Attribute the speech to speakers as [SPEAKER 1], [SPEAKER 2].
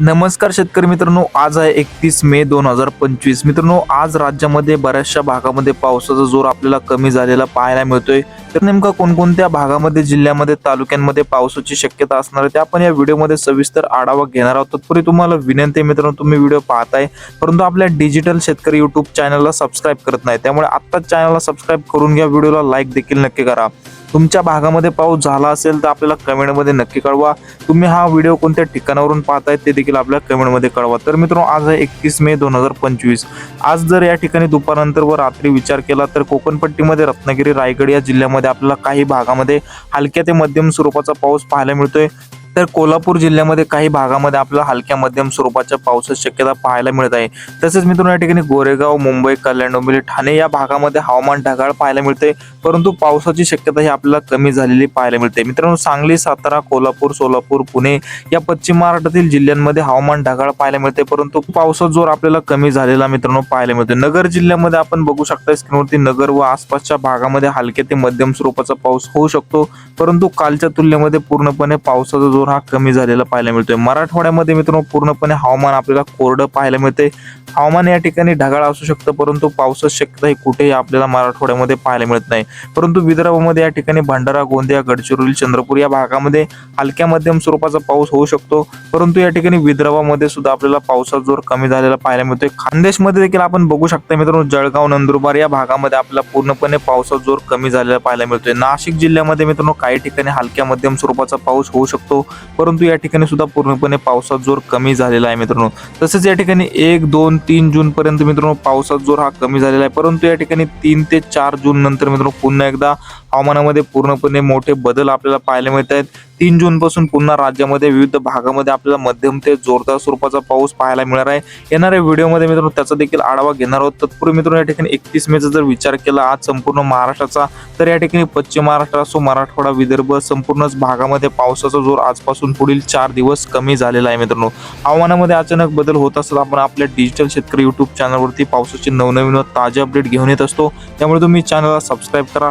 [SPEAKER 1] नमस्कार शेतकरी मित्रांनो आज आहे एकतीस मे दोन हजार पंचवीस. मित्रांनो आज राज्यामध्ये बऱ्याचशा भागामध्ये पावसाचा जोर आपल्याला कमी झालेला पाहायला मिळतोय. तर नेमका कोणकोणत्या भागामध्ये जिल्ह्यामध्ये तालुक्यांमध्ये पावसाची शक्यता असणार आहे ते आपण या व्हिडिओमध्ये सविस्तर आढावा घेणार आहोत. तत्पूर्वी तुम्हाला विनंती आहे मित्रांनो तुम्ही व्हिडिओ पाहताय. परंतु आपल्या डिजिटल शेतकरी युट्यूब चॅनलला सबस्क्राईब करत नाही. त्यामुळे आत्ताच चॅनलला सबस्क्राईब करून घ्या. व्हिडिओला लाईक देखील नक्की करा. तुमच्या भागामध्ये पाऊस झाला असेल तर आपल्याला कमेंटमध्ये नक्की कळवा. तुम्ही हा व्हिडिओ कोणत्या ठिकाणावरून पाहताय ते देखील आपल्या कमेंटमध्ये कळवा. तर मित्रांनो आज आहे एकतीस मे दोन हजार पंचवीस. आज जर या ठिकाणी दुपारनंतर व रात्री विचार केला तर कोकणपट्टीमध्ये रत्नागिरी रायगड या जिल्ह्यामध्ये आपल्याला काही भागामध्ये हलक्या ते मध्यम स्वरूपाचा पाऊस पाहायला मिळतोय. तर कोल्हापूर जिल्ह्यामध्ये काही भागामध्ये आपल्याला हलक्या मध्यम स्वरूपाच्या पावसाची शक्यता पाहायला मिळत आहे. तसेच मित्रांनो या ठिकाणी गोरेगाव मुंबई कल्याण डोंबिवली ठाणे या भागामध्ये हवामान ढगाळ पाहायला मिळते. परंतु पावसाची शक्यता ही आपल्याला कमी झालेली पाहायला मिळते. मित्रांनो सांगली सातारा कोल्हापूर सोलापूर पुणे या पश्चिम महाराष्ट्रातील जिल्ह्यांमध्ये हवामान ढगाळ पाहायला मिळते. परंतु पावसाचा जोर आपल्याला कमी झालेला मित्रांनो पाहायला मिळतो. नगर जिल्ह्यामध्ये आपण बघू शकता स्क्रीनवरती नगर व आसपासच्या भागामध्ये हलक्या ते मध्यम स्वरूपाचा पाऊस होऊ शकतो. परंतु कालच्या तुलनेमध्ये पूर्णपणे पावसाचा जोर हा कमी झालेला पाहायला मिळतोय. मराठवाड्यामध्ये मित्रांनो पूर्णपणे हवामान आपल्याला कोरडं पाहायला मिळते हवामान या ठिकाणी ढगाळ असू शकतं परंतु पावसाची शक्यता ही कुठेही आपल्याला मराठवाड्यामध्ये पाहायला मिळत नाही. परंतु विदर्भामध्ये या ठिकाणी भंडारा गोंदिया गडचिरोली चंद्रपूर या भागामध्ये हलक्या मध्यम स्वरूपाचा पाऊस होऊ शकतो. परंतु या ठिकाणी विदर्भामध्ये सुद्धा आपल्याला पावसाचा जोर कमी झालेला पाहायला मिळतोय. खानदेशमध्ये देखील आपण बघू शकता मित्रांनो जळगाव नंदुरबार या भागामध्ये आपल्याला पूर्णपणे पावसाचा जोर कमी झालेला पाहायला मिळतोय. नाशिक जिल्ह्यामध्ये मित्रांनो काही ठिकाणी हलक्या मध्यम स्वरूपाचा पाऊस होऊ शकतो. परंतु या ठिकाणी सुद्धा पूर्णपणे पावसात जोर कमी झालेला आहे मित्रांनो. तसेच या ठिकाणी एक दोन तीन जून पर्यंत मित्रांनो पावसाचा जोर हा कमी झालेला आहे. परंतु या ठिकाणी तीन ते चार जून नंतर मित्रांनो पुन्हा एकदा हवामानामध्ये पूर्णपणे मोठे बदल आपल्याला पाहायला मिळत आहेत तीन जून पासून पुन्हा राज्यामध्ये विविध भागामध्ये आपल्याला मध्यम ते जोरदार स्वरूपाचा पाऊस पाहायला मिळणार आहे. येणाऱ्या व्हिडिओमध्ये मित्रांनो त्याचा देखील आढावा घेणार आहोत. तत्पूर्वी मित्रांनो या ठिकाणी एकतीस मेचा जर विचार केला आज संपूर्ण महाराष्ट्राचा तर या ठिकाणी पश्चिम महाराष्ट्र असो मराठवाडा विदर्भ संपूर्णच भागामध्ये पावसाचा जोर आजपासून पुढील चार दिवस कमी झालेला आहे मित्रांनो. हवामानामध्ये अचानक बदल होत असतात आपण आपल्या डिजिटल शेतकरी युट्यूब चॅनलवरती पावसाचे नवनवीन व ताजे अपडेट घेऊन येत असतो. त्यामुळे तुम्ही चॅनलला सबस्क्राईब करा.